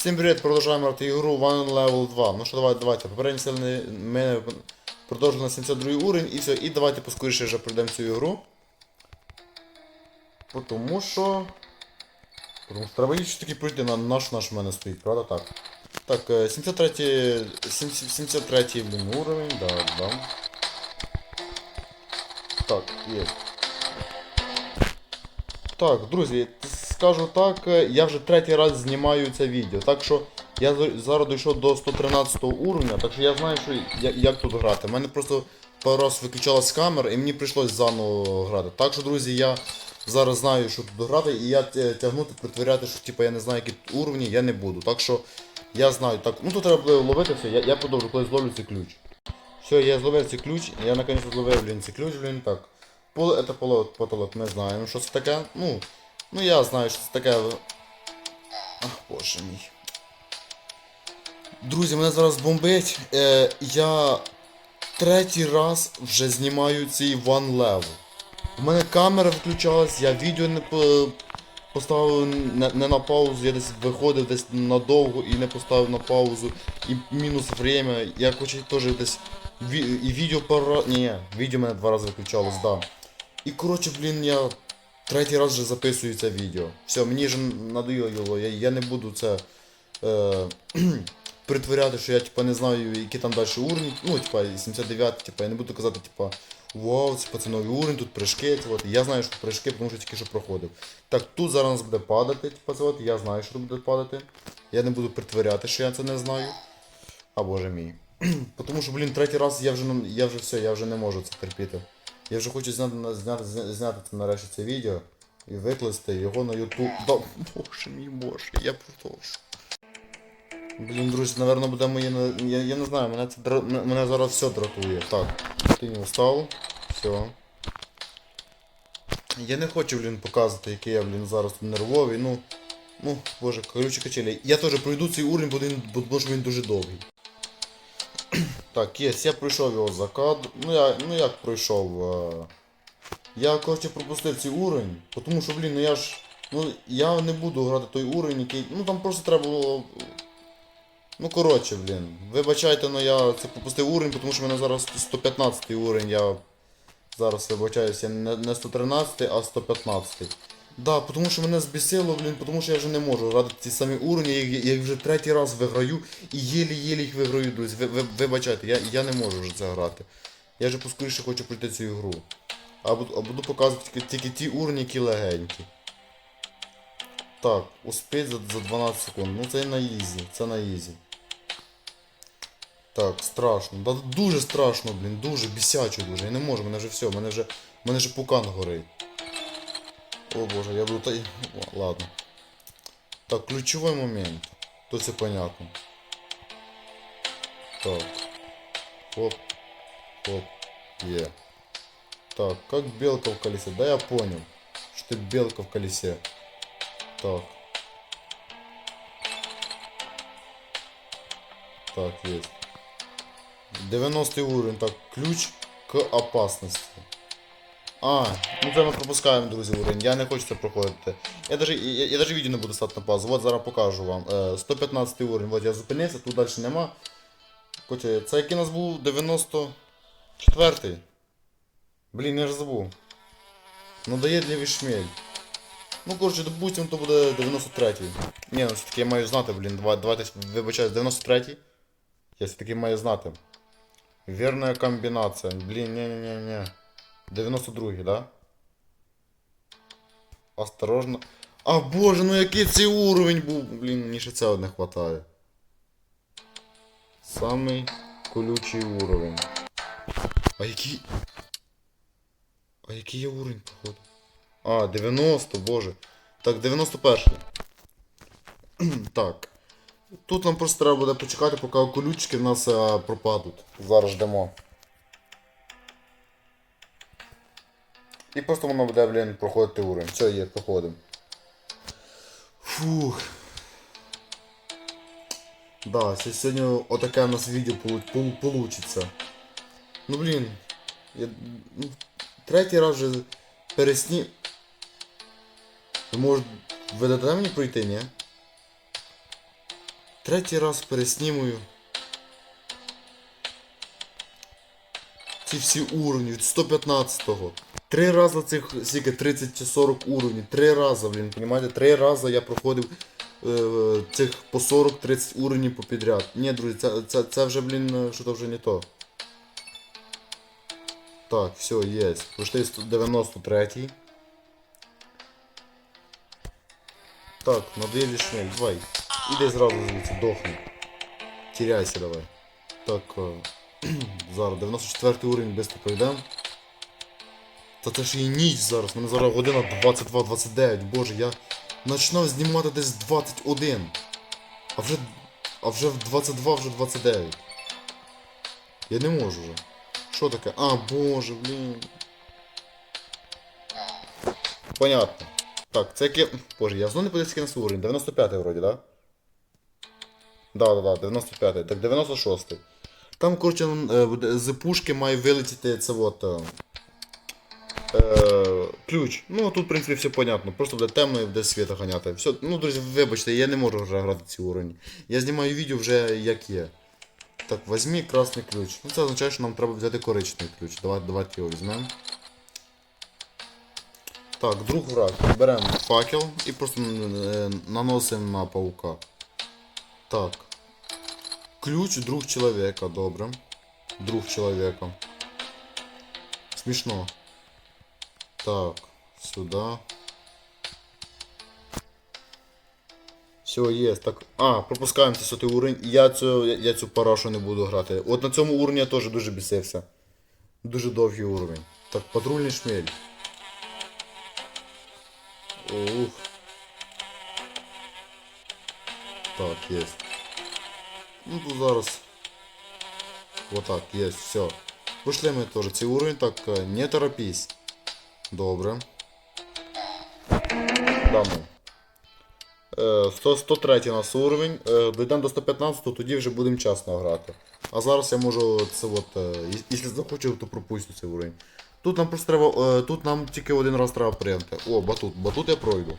Всім привіт, продовжуємо грати ігру One Level 2. Ну що, давайте, давайте. Попередній сильний ми продовжуємо на 72 уровень і все. І давайте поскоріше вже пройдемо цю ігру. Тому що... Тому що треба її таки пройти на наш наш в мене стоїть, правда так? Так, е, 73 73 блін, уровень, да, да. Так, є. Так, друзі, скажу так, е, я вже третій раз знімаю це відео. Так що я зараз дійшов до 113 уровня, так що я знаю, що я- як тут грати. У мене просто пару раз виключалась камера і мені прийшлось заново грати. Так що, друзі, я зараз знаю, що тут грати, і я тягнути, притворяти, що типу, я не знаю, які уровні, я не буду. Так що я знаю, так, ну тут треба буде ловити все, я, я продовжу, коли зловлю цей ключ. Все, я зловив цей ключ, я наконец зловив, блін, цей ключ, блін, так. Пол, полот, потолок, ми знаємо, що це таке. Ну, ну я знаю, що це таке. Ах, боже мій. Друзі, мене зараз бомбить. Е, я третій раз вже знімаю цей One Level. У мене камера включалась, я відео не поставив не, на паузу, я десь виходив десь надовго і не поставив на паузу. І мінус время. Я хочу теж десь і відео раз. Ні, відео мене два рази виключалось, да. І коротше, блін, я третій раз вже записую це відео. Все, мені вже надоїло я, я не буду це е, притворяти, що я типа не знаю, які там далі уровні. Ну, типа 79, типа, я не буду казати, типа, вау, це це новий уровень, тут прыжки, от. Я знаю, що прыжки, тому що тільки що проходив. Так, тут зараз буде падати, типа, от, я знаю, що тут буде падати. Я не буду притворяти, що я це не знаю. А боже мій. Тому що, блін, третій раз я вже, я вже все, я вже не можу це терпіти. Я вже хочу зняти, зняти, зняти нарешті це відео і викласти його на YouTube. Да, боже мій боже, я продовжу. Блін, друзі, напевно, буде моє. Я, я не знаю, мене це мене зараз все дратує. Так, ти не встав. Все. Я не хочу, блін, показувати, який я, блін, зараз нервовий. Ну. Ну, боже, коротше качелі. Я теж пройду цей уровень, бо він, бо, бо ж він дуже довгий. Так, єс, я пройшов його за. Ну я, ну як пройшов. Е... Я коротше пропустив цей уровень, тому що, блін, ну я ж. Ну я не буду грати той уровень, який. Ну там просто треба було. Ну коротше, блін. Вибачайте, но я це пропустив уровень, тому що в мене зараз 115 уровень, я зараз вибачаюся, не 113, а 115. Да, тому що мене збісило, блін, тому що я вже не можу грати ці самі уровні, я, я їх вже третій раз виграю і єлі-єлі їх виграю, друзі. Ви, ви, вибачайте, я, я не можу вже це грати. Я вже поскоріше хочу пройти цю ігру. А буду, а буду показувати тільки, тільки ті уровні, які легенькі. Так, успіть за, за 12 секунд. Ну це на ізі, це на ізі. Так, страшно. Да, дуже страшно, блін, дуже бісячо дуже. Я не можу, мене вже все, мене вже. мене вже пукан горить. О боже, я буду. Ладно. Так, ключевой момент. Тут все понятно. Так. Хоп. Хоп. Е. Так, как белка в колесе? Да я понял, что ты белка в колесе. Так. Так, есть. 90 уровень. Так, ключ к опасности. А, ну це ми пропускаємо, друзі, уровень. Я не хочу це проходити. Я даже, я, я даже відео не буду ставити на паузу. От зараз покажу вам. Е, 115 уровень. От я зупинився, тут далі нема. Хоча, це який у нас був 94-й. Блін, я ж забув. Ну дає для вішмель. Ну, коротше, допустим, то буде 93-й. Ні, ну все-таки я маю знати, блін, два- давайте вибачаюсь, 93-й. Я все-таки маю знати. Верная комбінація. Блін, не-не-не-не. 92-й, да? Осторожно. А боже, ну який цей уровень був. Блін, мені ще цього не хватає. Самий колючий уровень. А який. А який є уровень, походу? А, 90, боже. Так, 91-й. так. Тут нам просто треба буде почекати, поки колючки в нас а, пропадуть. Зараз ждемо. І просто воно буде, блін, проходити уровень. Все, є, проходимо. Фух. Да, сьогодні отаке у нас відео полу- пол- получиться. Ну блін. Я, ну, третій раз вже пересні. Ви може ви дадете мені пройти, ні? Третій раз переснімую. Ці всі уровні від 115-го. Три рази цих скільки 30 чи 40 уровнів. Три рази, блін, понімаєте? Три рази я проходив е, цих по 40-30 уровнів попідряд. Ні, друзі, це, це, це вже, блін, е, що то вже не то. Так, все, є. Пройшли 93-й. Так, надоели шмель, давай. Іди зразу звідси, дохни. Теряйся давай. Так, е, зараз 94 уровень швидко пройдемо. Та це ж і ніч зараз, мене зараз година 22-29, боже, я починав знімати десь 21. А вже. А вже в 22, вже 29. Я не можу вже. Що таке? А, боже, блін. Понятно. Так, це яке. Боже, я знову не подивився який нас уровень. 95-й вроді, да? Да, да, да, 95-й. Так, 96. Там, коротше, е, з пушки має вилетіти це от. Е, е, ключ. Ну, тут, в принципі, все понятно. Просто буде темно і буде світа ганяти. Все, ну, друзі, вибачте, я не можу вже грати ці уровні. Я знімаю відео вже як є. Так, візьми красний ключ. Ну, це означає, що нам треба взяти коричневий ключ. Давайте, давайте його візьмемо. Так, друг враг. Беремо факел і просто е, наносимо на паука. Так. Ключ друг чоловіка, добре. Друг чоловіка. Смішно. Так, сюди. Все, є. Так. А, пропускаємо цей сотий уровень. Я цю, я, я цю парашу не буду грати. От на цьому уровні я теж дуже бісився. Дуже довгий уровень. Так, патрульний шмель. Ух. Так, есть. Ну тут зараз. Вот так, есть, все. Вийшли ми теж цей уровень, так, е, не торопись. Добре. Дамо. Е, 100, 103 у нас уровень. Е, Дійдемо до 115, тоді вже будемо чесно грати. А зараз я можу це от, е, якщо захочу, то пропустю цей уровень. Тут нам просто треба. е, Тут нам тільки один раз треба прийняти. О, батут. Батут я пройду.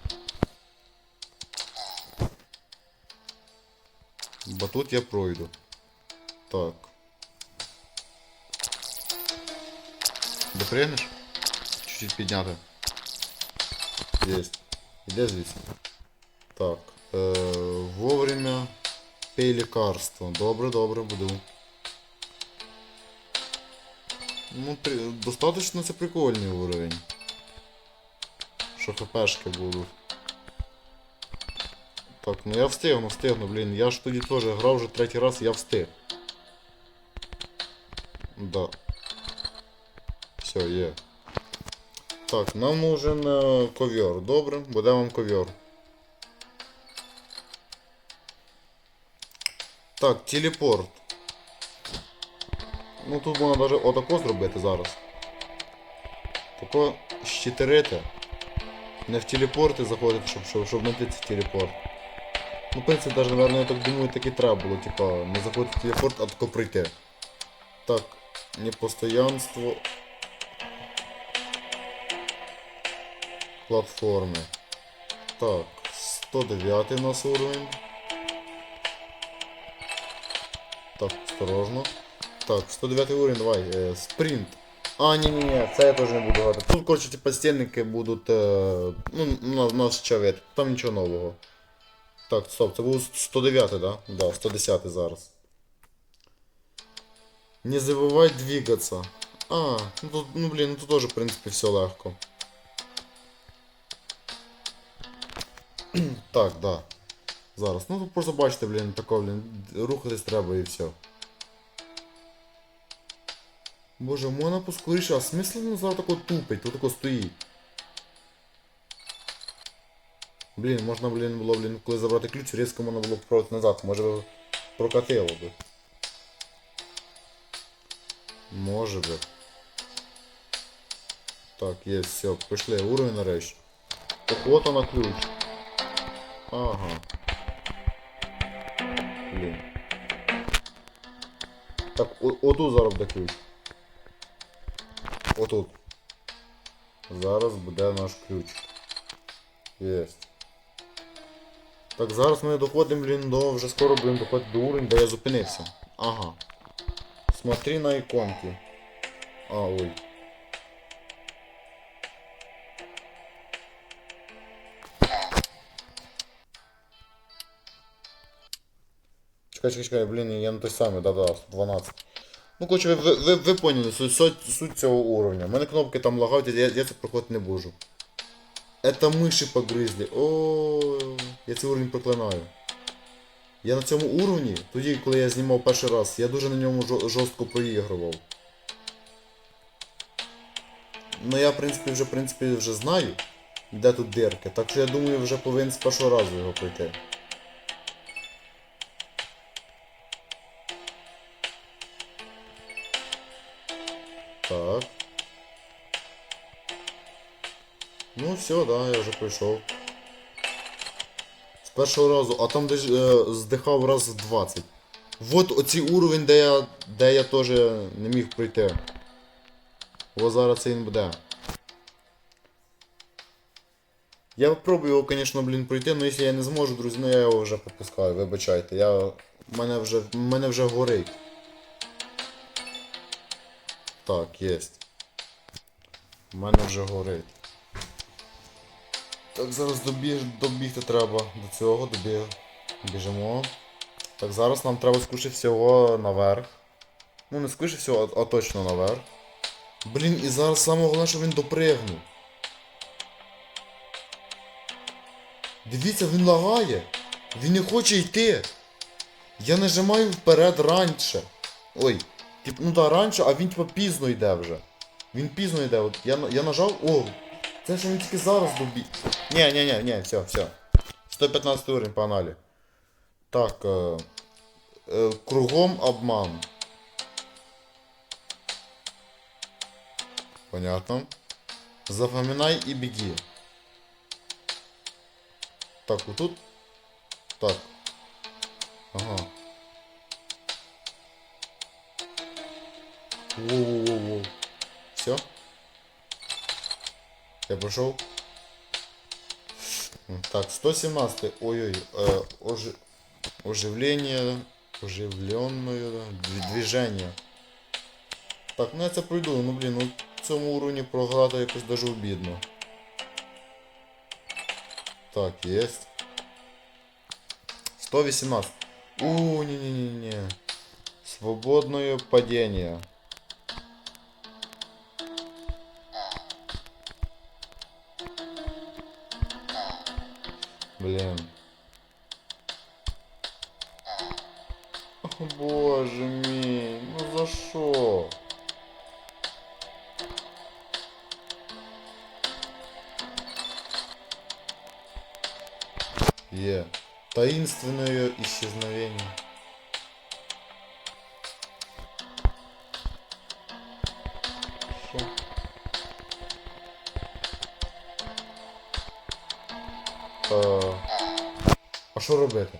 Батут я пройду. Так. Допрягнеш? Чуть-чуть підняти. Єсть. Іде звідси. Так. Е, вовремя пей лікарство. Добре, добре, буду. Ну, при... достаточно це прикольний уровень. Що хпшки будуть. Так, ну я встигну, встигну, блін. Я ж тоді теж грав вже третій раз, я встиг. Да. Все, є. Так, нам нужен е, ковер. Добре, буде вам ковер. Так, телепорт. Ну тут можна навіть отако зробити зараз. Тако щитерити. Не в телепорти заходити, щоб, щоб, щоб знайти цей телепорт. Ну, в принципі, навіть, наверное, я так думаю, так і треба було, типа, не заходити в телепорт, а тако прийти. Так, непостоянство. Платформи. Так, 109 у нас уровень. Так, осторожно. Так, 109 уровень, давай, е, спринт. А, ні, ні, ні, це я теж не буду грати. Тут, коротше, типа стільники будуть. Е, ну, на, наш чавет, там нічого нового. Так, стоп, це був 109, да? Да, 110 зараз. Не забывай двигаться. А, ну тут, ну блін, ну тут теж, в принципі, все легко. так, да. Зараз. Ну тут просто бачите, блін, тако, блін, рухатись треба і все. Боже, можна поскоріше, а смисл він зараз тако тупить, тут тако стоїть. Блін, можна, блін, було, блін, коли забрати ключ, різко можна було вправити назад, може би прокатило би. Може би. Так, є, все, пішли, уровень нарешті. Так от вона ключ. Ага. Блін. Так, отут зараз буде ключ. Отут. Зараз буде наш ключ. Єсть. Так, зараз ми доходимо, блін, до вже скоро будемо доходити до уровня, де я зупинився. Ага. Смотри на іконки. А, ой. Чекай, чекай, чекай, блін, я на той самий, да-да, 12. Ну, коротше, ви, ви, ви, ви поняли суть, суть, суть цього уровня. У мене кнопки там лагають, я, я це проходити не можу. Это миші погризли. О, я цей уровень проклинаю. Я на цьому уровні, тоді, коли я знімав перший раз, я дуже на ньому жорстко проігрував. Ну я в принципі вже в принципі вже знаю, де тут дирки, так що я думаю вже повинен з першого разу його пройти. Ну все, да, я вже пройшов. З першого разу, а там десь е, здихав раз в 20. Вот оцей уровень, де я, де я теж не міг пройти. О, зараз це він буде. Я попробую його, звісно, блін, пройти, але якщо я не зможу, друзі, ну я його вже попускаю, вибачайте. Я... Мене вже, мене вже горить. Так, єсть. У мене вже горить. Так, зараз добіг, добігти треба до цього, добіг. Біжимо. Так, зараз нам треба скоріше всього наверх. Ну не скоріше всього, а, а точно наверх. Блін, і зараз саме головне, що він допригнув. Дивіться, він лагає. Він не хоче йти. Я нажимаю вперед раніше. Ой, тип, ну да, раніше, а він типа пізно йде вже. Він пізно йде. От я, я нажав. О! Це що він тільки зараз добіг. Ні, ні, ні, ні, все, все. 115 уровень, погнали. Так, е, е, кругом обман. Понятно. Запоминай и беги. Так, вот тут. Так. Ага. Воу-воу-воу. Все? Я прошел. Так, 117. Ой-ой. Э, ожи- Оживление. Оживленное дв- движение. Так, ну я це пройду, ну блін, ну в цьому уровні програти якось даже обідно. Так, есть. 118. У, не-не-не-не. Свободное падение. Блин. О, боже мій, ну за що? Е. Таинственное исчезновение. що робити?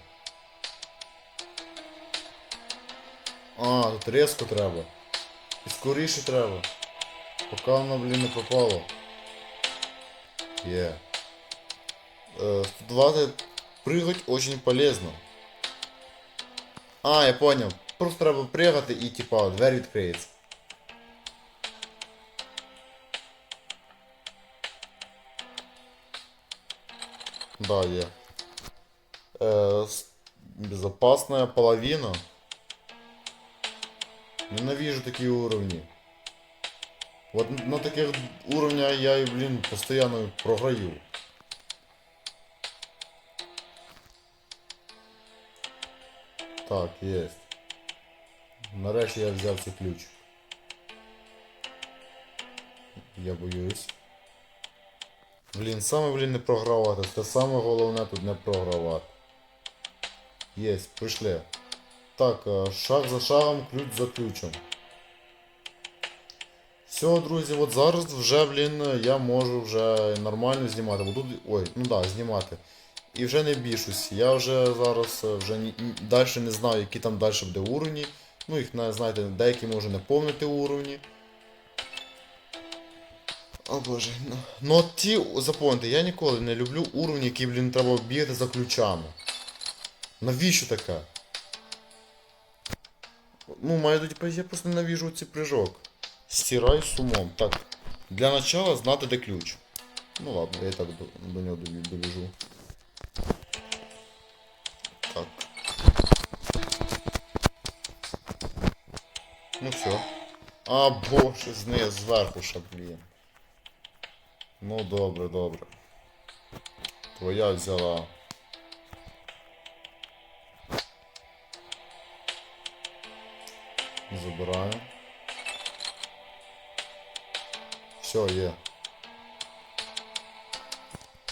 А, тут різко треба. І скоріше треба. Поки воно, блін, не попало. Є. Е, 120 прыгать очень полезно. А, я понял. Просто треба пригати і типа двері відкриється. Да, є. Е, с- Безопасная половина. Ненавижу такие уровни. Вот на таких уровнях я и, блин, постоянно програю. Так, есть. Нарешті я взяв цей ключ. Я боюсь. Блін, саме, блін, не програвати. Це саме головне тут не програвати. Єсть, прийшли. Так, е, шаг за шагом, ключ за ключом. Все, друзі, от зараз вже, блін, я можу вже нормально знімати. Бо тут. Ой, ну да, знімати. І вже не бішусь. Я вже зараз е, вже далі не знаю, які там далі буде уровні. Ну, їх, знаєте, деякі можу не повнити уровні. О боже. Ну, ну от ті, запомните, я ніколи не люблю уровні, які, блін, треба бігати за ключами. Навіщо таке? Ну, маю типу, я просто ненавижу цей прыжок. Стирай з умом. Так. Для начала знати де ключ. Ну ладно, я і так до, до нього добі- добіжу. Так. Ну все. А, боже, знизу, зверху ще, блін. Ну добре, добре. Твоя взяла. Забираю. Все, є.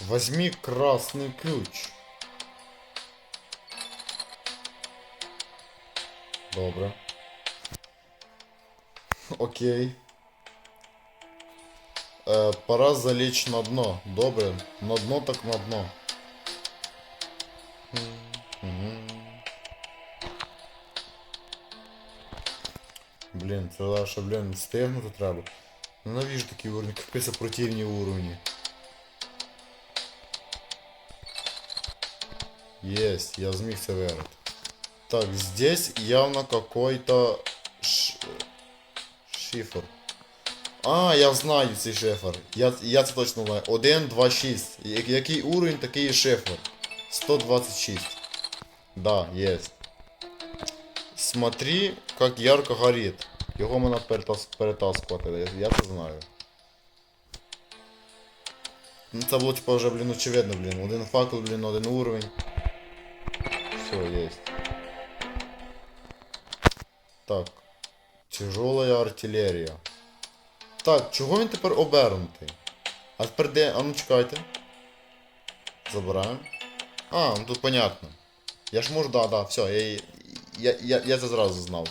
Возьми красный ключ. Добре. Окей. Е, пора залечь на дно. Добре. На дно так на дно. Блін, це лише, блін, стигнути треба. Ненавижу такі уровні, капець противні уровні. Есть, я зміг це виграти. Так, здесь явно какой-то ш... шифр. А, я знаю цей шифр. Я, я це точно знаю. 1, 2, 6. Я- Який уровень, такий і шифр. 126. Да, есть. Смотри, как ярко горит. Його можна перетас... перетаскувати, я, це знаю. Ну це було типа вже, блін, очевидно, блін. Один факел, блін, один уровень. Все, есть. Так. Тяжелая артилерія. Так, чого він тепер обернутий? А тепер де. А ну чекайте. Забираємо. А, ну тут понятно. Я ж можу, да, да, все, я, я, я, я це зразу знав.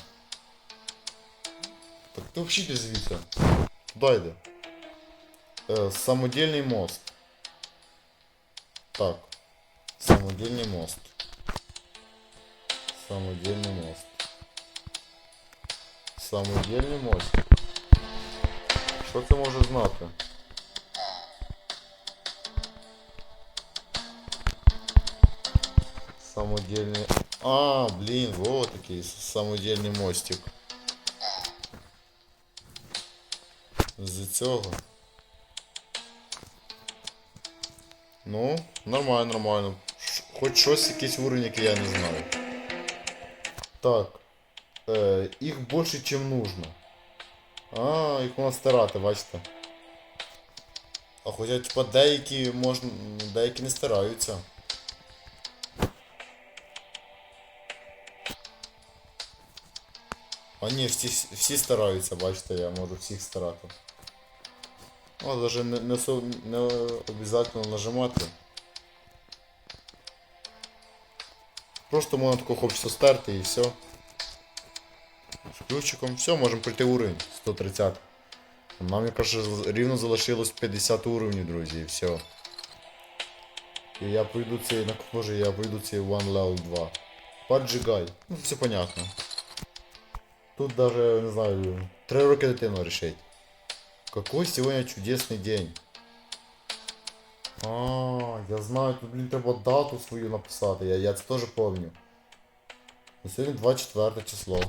Так ти взагалі звідси. Туди йде. Е, самодільний мост. Так. Самодільний мост. Самодільний мост. Самодільний мост. Що це може знати? Самодільний... А, блін, вот такий самодільний мостик. З цього. Ну, нормально, нормально. Хоч щось, якийсь уровень, який я не знаю. Так. Е, їх більше, ніж нужно. А, їх можна стирати, бачите. А хоча, типа, деякі можна. деякі не стираються. А ні, всі, всі стараються, бачите, я можу всіх старати. О, даже не, не, не обов'язково нажимати. Просто можна тако хочеться стерти і все. З ключиком. Все, можемо пройти уровень 130. Нам, каже, рівно залишилось 50 уровнів, друзі, і все. І я пройду цей, на може я пройду цей One Level 2. Поджигай. Ну, все понятно. Тут даже, не знаю, 3 роки дитину решить. Какой сегодня чудесный день. А, я знаю, тут, блін, треба дату свою написати, я, я це теж пам'ятаю. Ну, Сьогодні 24 число.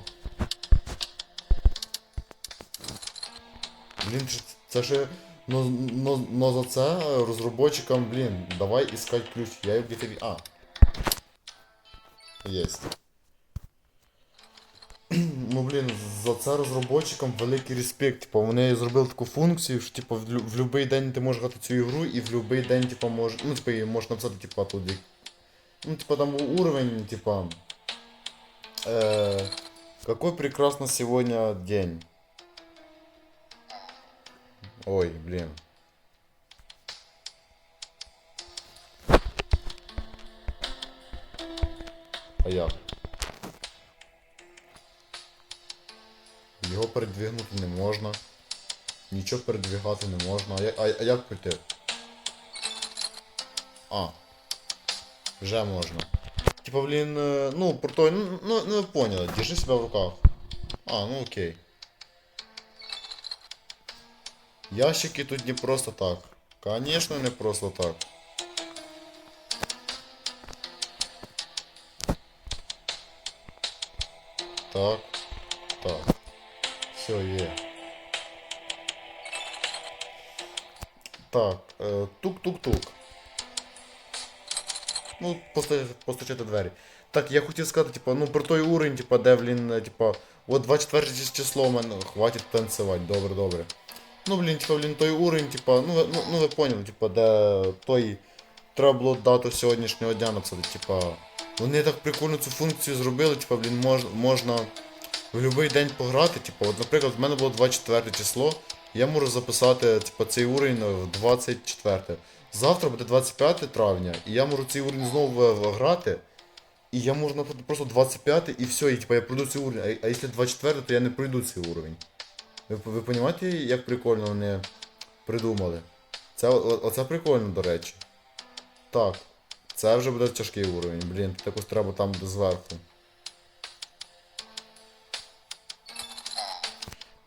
Блін, це- це ще... Но, но, но за це розробникам, блін, давай искать ключ. Я їх тобі... А. Єсть. Ну блін, за це розробникам великий респект. Типу, вони зробили таку функцію, що типу, в, будь-який день ти можеш грати цю ігру і в будь-який день, типу, можеш. Ну, типу, можеш написати, типу, як- Ну, типу, там уровень, типа. Э, какой прекрасно сегодня день. Ой, блин. А як? Його передвигнути не можна. Нічого передвигати не можна. А, а, а як пройти? А. Вже можна. Типа, блін, ну, про той, ну, ну, ну, поняли, держи себе в руках. А, ну окей. Ящики тут не просто так. Конечно, не просто так. Так. Так. Все, є. Так, е, тук-тук-тук. Ну, поста- постучати двері. Так, я хотів сказати, типа, ну про той уровень, типа, де, блін, е, типа, от 24 число в мене хватить танцювати, добре, добре. Ну, блін, типа, блін, той уровень, типа, ну, ну, ну ви поняли, типа, де той треба було дату сьогоднішнього дня написати, типа. Вони так прикольно цю функцію зробили, типа, блін, мож, можна в будь-який день пограти, типа, от, наприклад, в мене було 24 число, я можу записати, типа, цей уровень в 24. Завтра буде 25 травня, і я можу цей уровень знову грати. І я можу наприклад, просто 25 і все, і типа я пройду цей уровень. А, а якщо 24, то я не пройду цей уровень. Ви, ви розумієте, як прикольно вони придумали? Це, о- оце прикольно, до речі. Так. Це вже буде тяжкий уровень, блін, якось треба там зверху.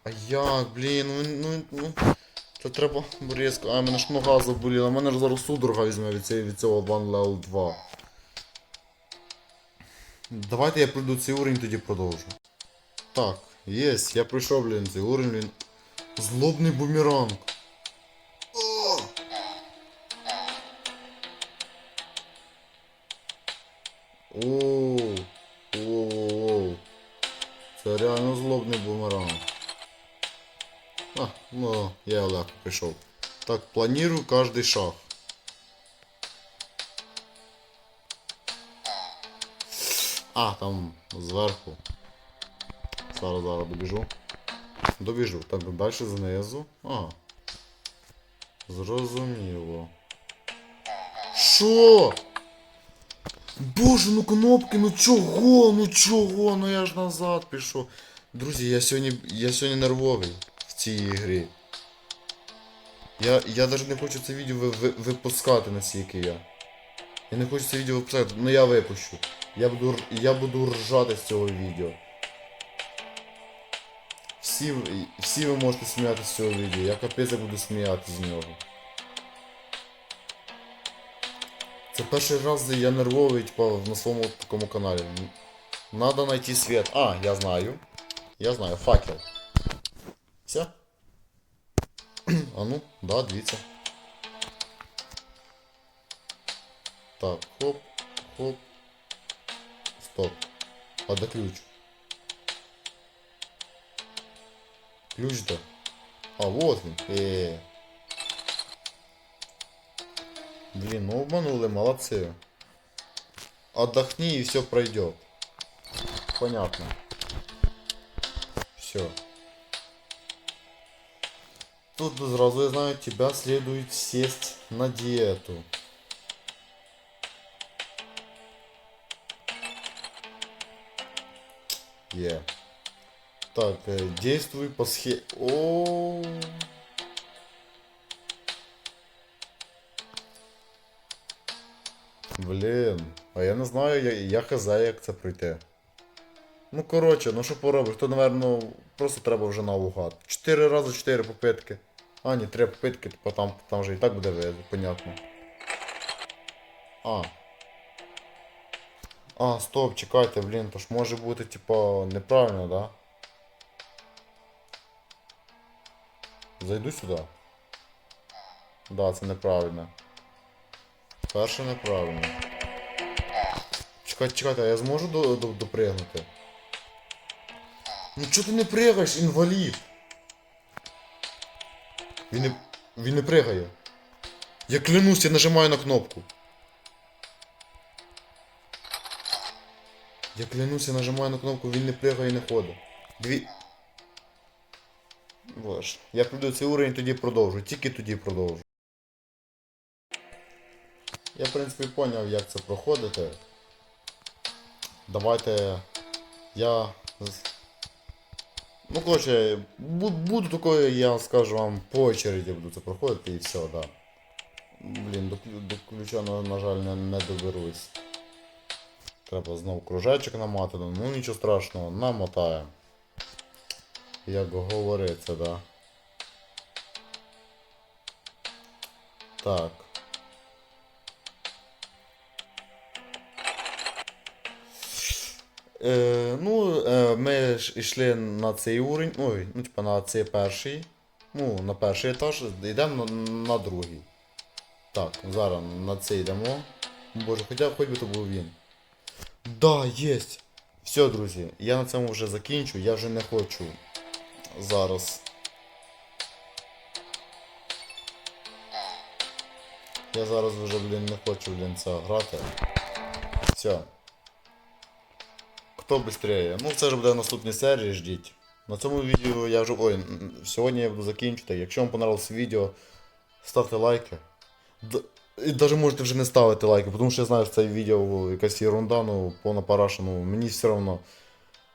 А як, блін, ну, ну, ну. Це треба різко. А, мене ж нога заболіла, мене ж зараз судорога візьме від, цієї- від цього One Level 2. Давайте я пройду цей уровень, тоді продовжу. Так, єсть, я пройшов, блін, цей уровень, блін. Злобний бумеранг. О! Оу, оу, Це реально злобний бумеранг. А, ну, я легко прийшов. Так, планирую каждый шаг. А, там зверху. Зараз зараз добіжу. Добіжу. Так, далі знизу. Ага. Зрозуміло. Що? Боже, ну кнопки, ну чого, ну чого, ну я ж назад пішов. Друзі, я сьогодні. я сьогодні нервовий цій грі. Я, я навіть не хочу це відео ви, ви, випускати наскільки я. Я не хочу це відео випускати, ну я випущу. Я буду, я буду ржати з цього відео. Всі, всі ви можете сміятися з цього відео. Я капець як буду сміятися з нього. Це перший раз я нервовий, типа, на своєму такому каналі. Надо знайти світ. А, я знаю. Я знаю, факел. А ну, да, дивіться. Так, хоп, хоп. Стоп. А де ключ? Ключ де? А, вот він. Е. Блин, ну обманули, молодцы. Отдохни и все пройдет. Понятно. Все. Тут сразу я знаю, тебя следует сесть на диету. Е. Так, э, действуй по схеме. О. Блін, а я не знаю, я, я хз, як це пройти. Ну коротше, ну що поробиш, то, напевно, просто треба вже наугад. Чотири рази чотири попитки. А, ні, три попитки, типа там, там вже і так буде видно, понятно. А. А, стоп, чекайте, блін, то ж може бути, типа, неправильно, да? Зайду сюди. Да, це неправильно. Перше неправильно. Чекайте, чекайте, а я зможу до, до, допригнути? Ну чого ти не пригаєш, інвалід? Він не. Він не пригає. Я клянусь, я нажимаю на кнопку. Я клянусь, я нажимаю на кнопку, він не пригає і не ходить. Дві. Боже. Я прийду цей уровень, тоді продовжу. Тільки тоді продовжу. Я, в принципі, зрозумів, як це проходити. Давайте я. Ну, коротше, буду такою, я скажу вам, по очереді буду це проходити і все, да. Блін, до, до ключа, на жаль, не, не доберусь. Треба знову кружечок намати, ну нічого страшного, намотаємо. Як говориться, да. Так. Е, ну, е, ми ж йшли на цей уровень, ой, ну, типа на цей перший. Ну, на перший етаж, йдемо на, на другий. Так, зараз на цей йдемо. Боже, хоча хоч би то був він. Да, єсть! Все, друзі, я на цьому вже закінчу, я вже не хочу зараз. Я зараз вже, блін, не хочу, блін, це грати. Все. Хто быстрее? Ну, це ж буде в наступній серії, ждіть. На цьому відео я вже. Ой, сьогодні я буду закінчити. Якщо вам понравилось відео, ставте лайки. Д... І навіть можете вже не ставити лайки, тому що я знаю, що це відео якась ерунда, ну, повна параша, ну, мені все одно.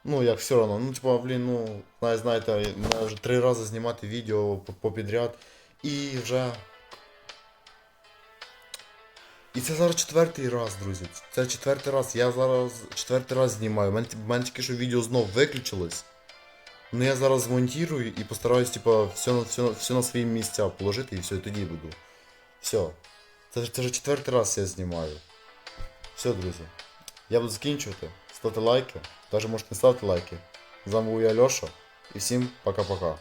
Ну, як все одно, ну, типа, блін, ну, знає- знаєте, мене вже три рази знімати відео по- попідряд. І вже. І це зараз четвертий раз, друзі. Це четвертий раз. Я зараз четвертий раз знімаю. У мене, тільки що відео знов виключилось. Ну я зараз змонтую і постараюсь, типа, все, все, все на свої місця положити і все, і тоді буду. Все. Це, це вже четвертий раз я знімаю. Все, друзі. Я буду закінчувати. Ставте лайки. Навіть можете не ставити лайки. З вами був я Льоша. І всім пока-пока.